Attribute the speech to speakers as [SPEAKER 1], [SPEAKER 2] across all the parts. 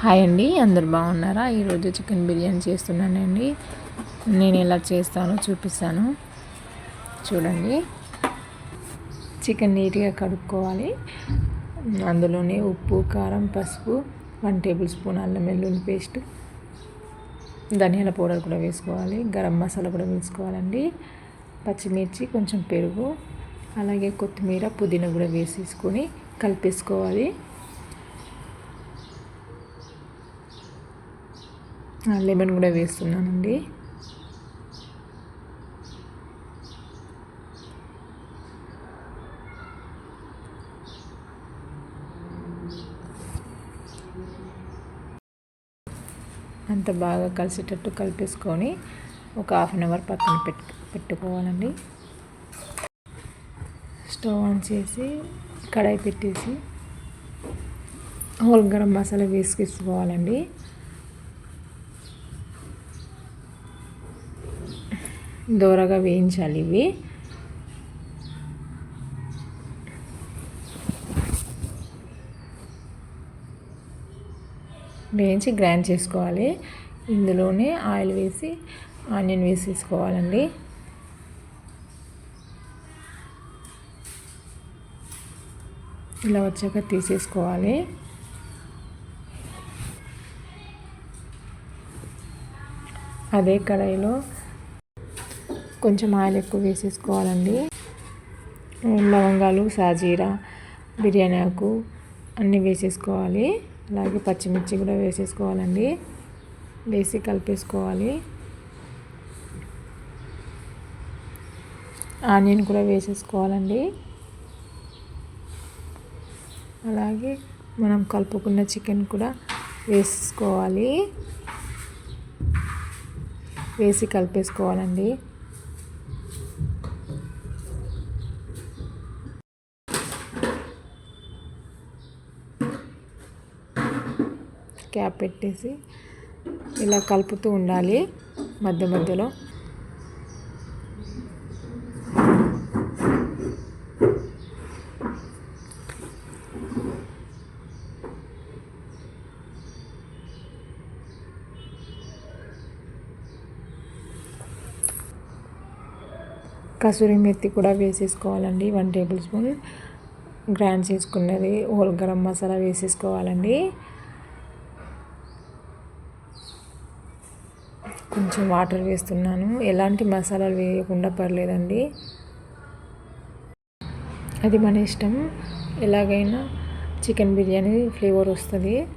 [SPEAKER 1] Hi అండి అందరు బాగున్నారా? ఈరోజు చికెన్ బిర్యానీ చేస్తున్నానండి. నేను ఎలా చేస్తానో చూపిస్తాను. చూడండి. చికెన్ నీట్గా కడుక్కోవాలి. అందులోనే ఉప్పు కారం పసుపు వన్ టేబుల్ స్పూన్ అల్లం వెల్లుల్లి పేస్ట్ ధనియాల పౌడర్ కూడా వేసుకోవాలి. గరం మసాలా కూడా వేసుకోవాలండి. పచ్చిమిర్చి కొంచెం పెరుగు అలాగే కొత్తిమీర పుదీనా కూడా వేసేసుకొని కలిపేసుకోవాలి. లెమన్ కూడా వేస్తున్నానండి. అంత బాగా కలిసేటట్టు కలిపేసుకొని ఒక హాఫ్ అన్ అవర్ పక్కన పెట్టు పెట్టుకోవాలండి. స్టవ్ ఆన్ చేసి కడాయి పెట్టేసి హోల్ గరం మసాలా వేసుకేసుకోవాలండి దూరగా వేయించాలి ఇవి. వేయించి గ్రైండ్ చేసుకోవాలి. ఇందులోనే ఆయిల్ వేసి ఆనియన్ వేసేసుకోవాలండి. ఇలా వచ్చాక తీసేసుకోవాలి. అదే కడాయిలో కొంచెం ఆయిల్ ఎక్కువ వేసేసుకోవాలండి. లవంగాలు సాజీరా బిర్యానీ ఆకు అన్నీ వేసేసుకోవాలి. అలాగే పచ్చిమిర్చి కూడా వేసేసుకోవాలండి. వేసి కలిపేసుకోవాలి. ఆనియన్ కూడా వేసేసుకోవాలండి. అలాగే మనం కలుపుకున్న చికెన్ కూడా వేసుకోవాలి వేసి కలిపేసుకోవాలండి. క్యాప్ పెట్టేసి ఇలా కలుపుతూ ఉండాలి మధ్య మధ్యలో. కసూరి మెత్తి కూడా వేసేసుకోవాలండి. వన్ టేబుల్ స్పూన్ గ్రైండ్ చేసుకున్నది హోల్ గరం మసాలా వేసేసుకోవాలండి. కొంచెం వాటర్ వేస్తున్నాను. ఎలాంటి మసాలాలు వేయకుండా పర్లేదండి. అది మన ఇష్టం. ఎలాగైనా చికెన్ బిర్యానీ ఫ్లేవర్ వస్తుంది.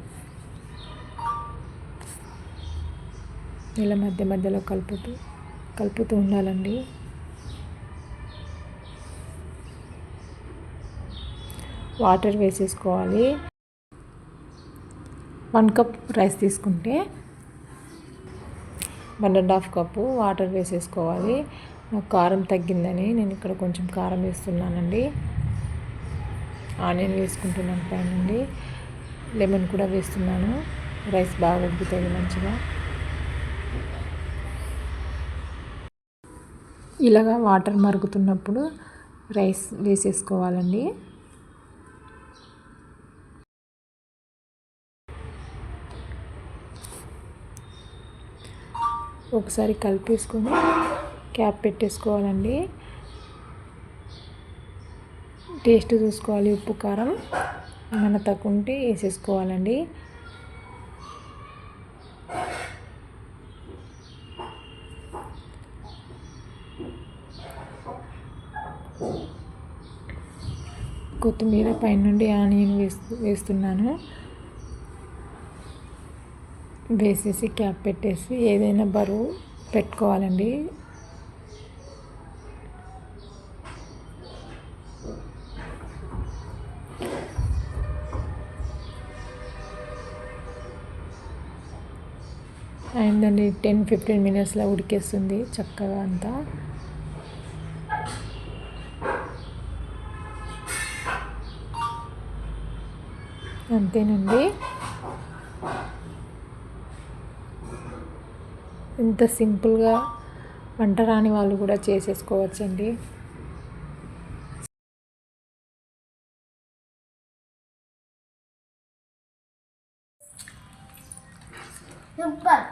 [SPEAKER 1] ఇలా మధ్య మధ్యలో కలుపుతూ కలుపుతూ ఉండాలండి. వాటర్ వేసేసుకోవాలి. వన్ కప్ రైస్ తీసుకుంటే one and half cup water వేసేసుకోవాలి. నాకు కారం తగ్గిందని నేను ఇక్కడ కొంచెం కారం వేస్తున్నానండి. ఆనియన్ వేసుకుంటున్నాను పైనండి. లెమన్ కూడా వేస్తున్నాను. రైస్ బాగా ఉబ్బుతుంది మంచిగా. ఇలాగా వాటర్ మరుగుతున్నప్పుడు రైస్ వేసేసుకోవాలండి. ఒకసారి కలిపేసుకొని క్యాప్ పెట్టేసుకోవాలండి. టేస్ట్ చూసుకోవాలి ఉప్పు కారం ఏమైనా తక్కువ ఉంటే వేసేసుకోవాలండి. కొత్తిమీర పైనుండి ఆనియన్ వేస్తు వేస్తున్నాను. వేసేసి క్యాప్ పెట్టేసి ఏదైనా బరువు పెట్టుకోవాలండి. అయిందండి టెన్ ఫిఫ్టీన్ మినిట్స్లో ఉడికేస్తుంది చక్కగా అంతా. అంతేనండి. ఇంత సింపుల్గా వంట రాని వాళ్ళు కూడా చేసేసుకోవచ్చండి.
[SPEAKER 2] సూపర్.